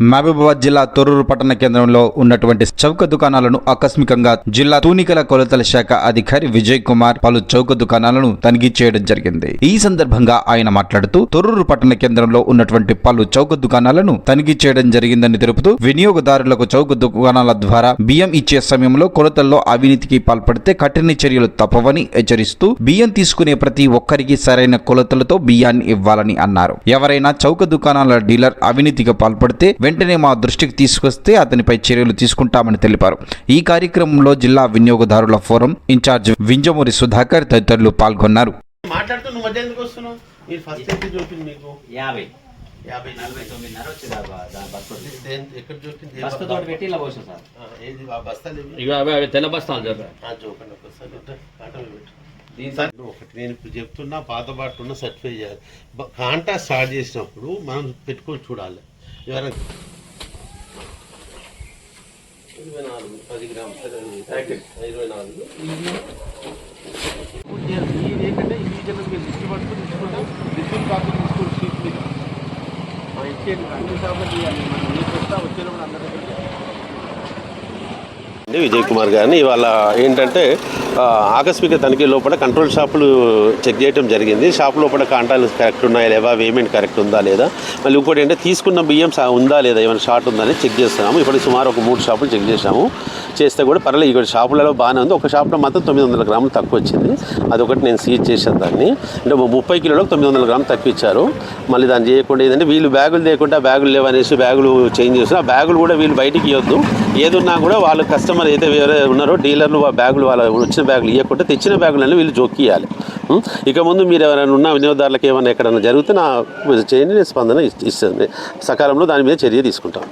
మహబూబాబాద్ జిల్లా తొర్రూరు పట్టణ కేంద్రంలో ఉన్నటువంటి చౌక దుకాణాలను ఆకస్మికంగా జిల్లా తూనికల కొలతల శాఖ అధికారి విజయ్ కుమార్ పలు చౌక దుకాణాలను తనిఖీ చేయడం జరిగింది. ఈ సందర్భంగా ఆయన మాట్లాడుతూ తొర్రూరు పట్టణ కేంద్రంలో ఉన్నటువంటి పలు చౌక దుకాణాలను తనిఖీ చేయడం జరిగిందని తెలుపుతూ వినియోగదారులకు చౌక దుకాణాల ద్వారా బియ్యం ఇచ్చే సమయంలో కొలతల్లో అవినీతికి పాల్పడితే కఠిన చర్యలు తప్పవని హెచ్చరిస్తూ బియ్యం తీసుకునే ప్రతి ఒక్కరికి సరైన కొలతలతో బియ్యాన్ని ఇవ్వాలని అన్నారు. ఎవరైనా చౌక దుకాణాల డీలర్ అవినీతికి పాల్పడితే వెంటనే మా దృష్టికి తీసుకొస్తే అతనిపై చర్యలు తీసుకుంటామని తెలిపారు. ఈ కార్యక్రమంలో జిల్లా వినియోగదారుల ఫోరం ఇన్ఛార్జ్ వింజమూరి సుధాకర్ తదితరులు పాల్గొన్నారు. మాట్లాడుతూ నువ్వు మధ్య ఎందుకు వస్తున్నావు? మీరు ఫస్ట్ అయితే చూపింది మీకు యాభై. యాభై నలభై. తొమ్మిదిన్నర వచ్చింది ఆ బ- దాని బస్ తోటి. దేని- ఎక్కడ చూపింది బస్ తోటి పెట్టి ఇలా పోసాం సార్. ఆ, ఏది ఆ బస్తాలు ఇవి? ఇవి అవి అవి తెల్ల బస్తాలు చెప్పా ఆ, చూపండి ఒకసారి ఇట్లా ఆటోలో పెట్టు. దీని సార్, ఒకటి నేను ఇప్పుడు చెప్తున్నా పాత బాట ఉన్న సర్టిఫై చేయాలి. బ- కాంటా స్టార్ట్ చేసినప్పుడు మనం పెట్టుకొని చూడాలి. ఎవరైనా ఇరవై నాలుగు పది గ్రాములు. ఇరవై నాలుగు ఇది ఏంటంటే ఈ జనం మీరు లిస్ట్ పట్టుకుని తీసుకుంటాం తీసుకుని షీట్ మీద మా ఇచ్చేది అన్ని సార్లు తీయాలి. మనం చెప్తా వచ్చేటప్పుడు అందరి అండి విజయ్ కుమార్ గారిని. ఇవాళ ఏంటంటే ఆకస్మిక తనిఖీ లోపల కంట్రోల్ షాపులు చెక్ చేయడం జరిగింది. షాప్ లోపల కాంటాలు కరెక్ట్ ఉన్నాయా లేవా పేమెంట్ కరెక్ట్ ఉందా లేదా? మళ్ళీ ఇంకోటి ఏంటంటే తీసుకున్న బియ్యం సా- ఉందా లేదా ఏమైనా షార్ట్ ఉందా అని చెక్ చేస్తున్నాము. ఇప్పుడు సుమారు ఒక మూడు షాపులు చెక్ చేసాము చేస్తే కూడా పర్లేదు ఇక్కడ షాపులలో బాగానే ఉంది. ఒక షాప్లో మాత్రం తొమ్మిది వందల గ్రాములు తక్కువ వచ్చింది. అదొకటి నేను సీజ్ చేశాను దాన్ని. అంటే ముప్పై కిలోలకు తొమ్మిది వందల గ్రాములు తక్కువ ఇచ్చారు. మళ్ళీ దాన్ని చేయకుండా ఏంటంటే వీళ్ళు బ్యాగులు లేకుండా బ్యాగులు లేవనేసి బ్యాగులు చేంజ్ చేస్తారు ఆ బ్యాగులు కూడా వీళ్ళు బయటికి ఇవ్వద్దు. ఏదున్నా కూడా వాళ్ళు కస్టమర్ అయితే వేరే ఉన్నారో డీలర్లు బ్యాగులు వాళ్ళ వచ్చిన బ్యాగులు ఇవ్వకుండా తెచ్చిన బ్యాగులన్నీ వీళ్ళు జోక్కియాలి ఇక ముందు మీరు ఎవరైనా ఉన్న వినియోగదారులకు ఏమైనా ఎక్కడైనా జరిగితే నా చేయండి నేను స్పందన ఇస్తుంది సకాలంలో దాని మీద చర్య తీసుకుంటాం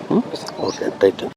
ఓకే రైట్.